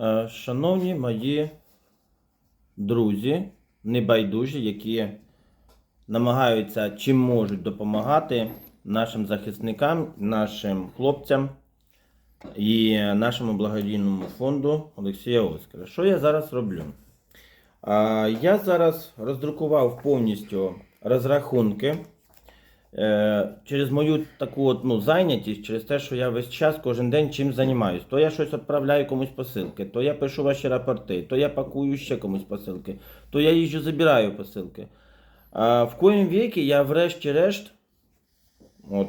Е, Шановні мої друзі, небайдужі, які намагаються чим можуть допомагати нашим захисникам, нашим хлопцям і нашому благодійному фонду Олексія Оскара. Що я зараз роблю? Я зараз роздрукував повністю розрахунки е, через мою таку от, ну, зайнятість, через те, що я весь час кожен день чим займаюсь. То я щось відправляю комусь посилки, то я пишу ваші рапорти, то я пакую ще комусь посилки, то я їжджу забираю посилки. А в коїм віки я врешті-решт, от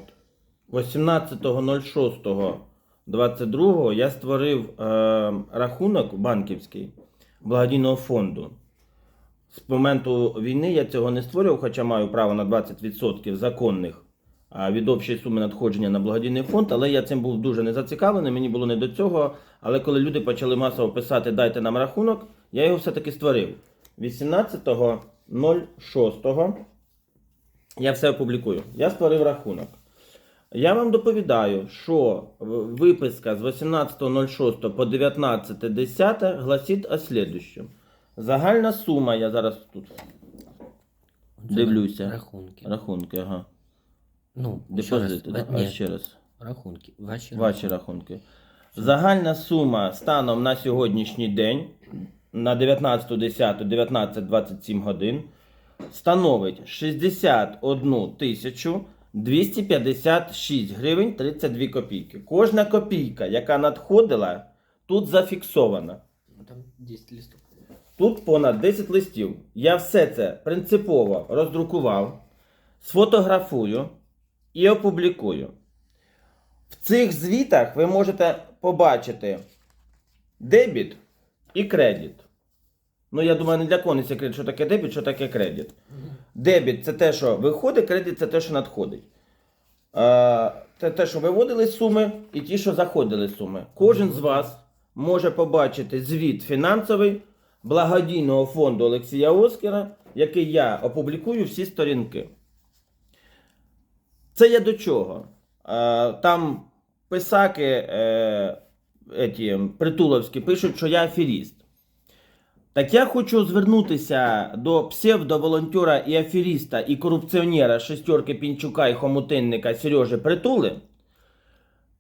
18.06.22 я створив е, рахунок банківський благодійного фонду. З моменту війни я цього не створював, хоча маю право на 20% законних від общої суми надходження на благодійний фонд, але я цим був дуже не зацікавлений, мені було не до цього. Але коли люди почали масово писати дайте нам рахунок, я його все-таки створив. 18.06 я все опублікую. Я створив рахунок. Я вам доповідаю, що виписка з 18.06 по 19.10 гласить о слідущем. Загальна сума, я зараз тут Дивлюся. Рахунки. рахунки, ага. Ну, Депозити, раз. а ще раз. рахунки. Ваші, Ваші рахунки. Загальна сума станом на сьогоднішній день на 19.10, 19.27 годин становить 61 тисячу 256 гривень 32 копійки. Кожна копійка, яка надходила, тут зафіксована. Ну, Там 10 листов. Тут понад 10 листів. Я все це принципово роздрукував, сфотографую і опублікую. В цих звітах ви можете побачити дебіт і кредит. Ну, я думаю, не для кого не секрет, що таке дебіт, що таке кредит. Дебіт це те, що виходить, кредит це те, що надходить. Е, Це те, що виводили суми, і ті, що заходили суми. Кожен з вас може побачити звіт фінансовий благодійного фонду Олексія Оскара, який я опублікую всі сторінки. Це я до чого? Там писаки е, еті, притуловські пишуть, що я аферіст. Так я хочу звернутися до псевдоволонтера і аферіста і корупціонера шестерки Пінчука і хомутинника Сережі Притули.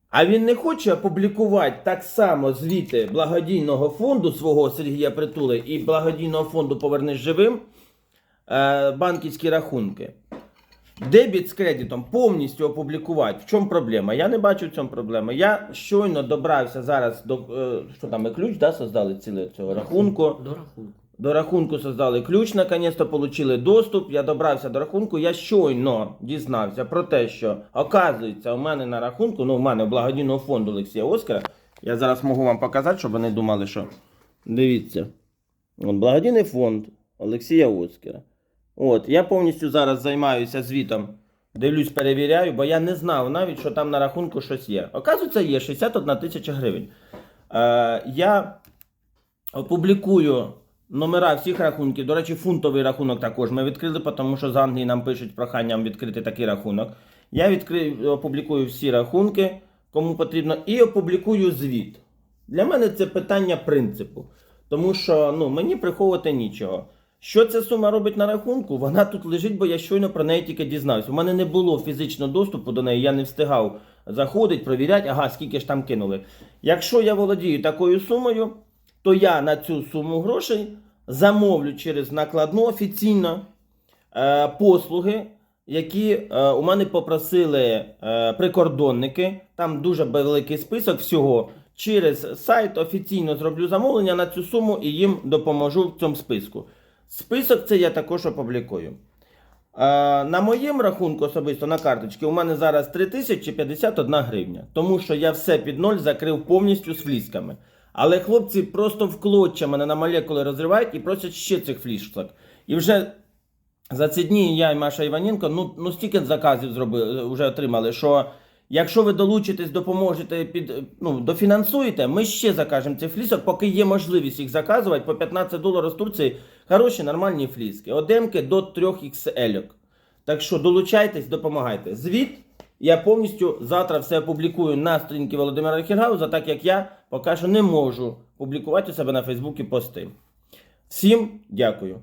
А він не хоче опублікувати так само звіти благодійного фонду свого Сергія Притули і благодійного фонду Повернись живим е, банківські рахунки. Дебіт з кредитом повністю опублікувати. В чому проблема? Я не бачу в цьому проблеми. Я щойно добрався зараз до е, що там ми ключ, да, создали ціле цього рахунку. До рахунку. До рахунку создали ключ, наконец-то получили доступ. Я добрався до рахунку. Я щойно дізнався про те, що оказується, у мене на рахунку, ну, у мене благодійного фонду Олексія Оскара. Я зараз можу вам показати, щоб ви не думали, що. Дивіться. От, благодійний фонд Олексія Оскара. От, я повністю зараз займаюся звітом. Дивлюсь, перевіряю, бо я не знав навіть, що там на рахунку щось є. Оказується, є 61 тисяча гривень. Е, я опублікую номера всіх рахунків. До речі, фунтовий рахунок також ми відкрили, тому що з Англії нам пишуть проханням відкрити такий рахунок. Я відкрию, опублікую всі рахунки, кому потрібно, і опублікую звіт. Для мене це питання принципу. Тому що ну, мені приховувати нічого. Що ця сума робить на рахунку? Вона тут лежить, бо я щойно про неї тільки дізнався. У мене не було фізичного доступу до неї, я не встигав заходити, провіряти, ага, скільки ж там кинули. Якщо я володію такою сумою, то я на цю суму грошей замовлю через накладну офіційно е, послуги, які е, у мене попросили е, прикордонники. Там дуже великий список всього. Через сайт офіційно зроблю замовлення на цю суму і їм допоможу в цьому списку. Список це я також опублікую. Е, на моєму рахунку особисто на карточці у мене зараз 3051 гривня, тому що я все під ноль закрив повністю з флісками. Але хлопці просто в клоччя мене на молекули розривають і просять ще цих флішок. І вже за ці дні я і Маша Іваненко ну, ну стільки заказів зробили, вже отримали, що якщо ви долучитесь, допоможете, під, ну, дофінансуєте, ми ще закажемо цих флісок, поки є можливість їх заказувати по 15 доларів з Турції. Хороші, нормальні фліски. Одемки до 3 XL. Так що долучайтесь, допомагайте. Звіт Я повністю завтра все опублікую на сторінці Володимира Хіргауза, так як я поки що не можу публікувати у себе на Фейсбуці пости. Всім дякую.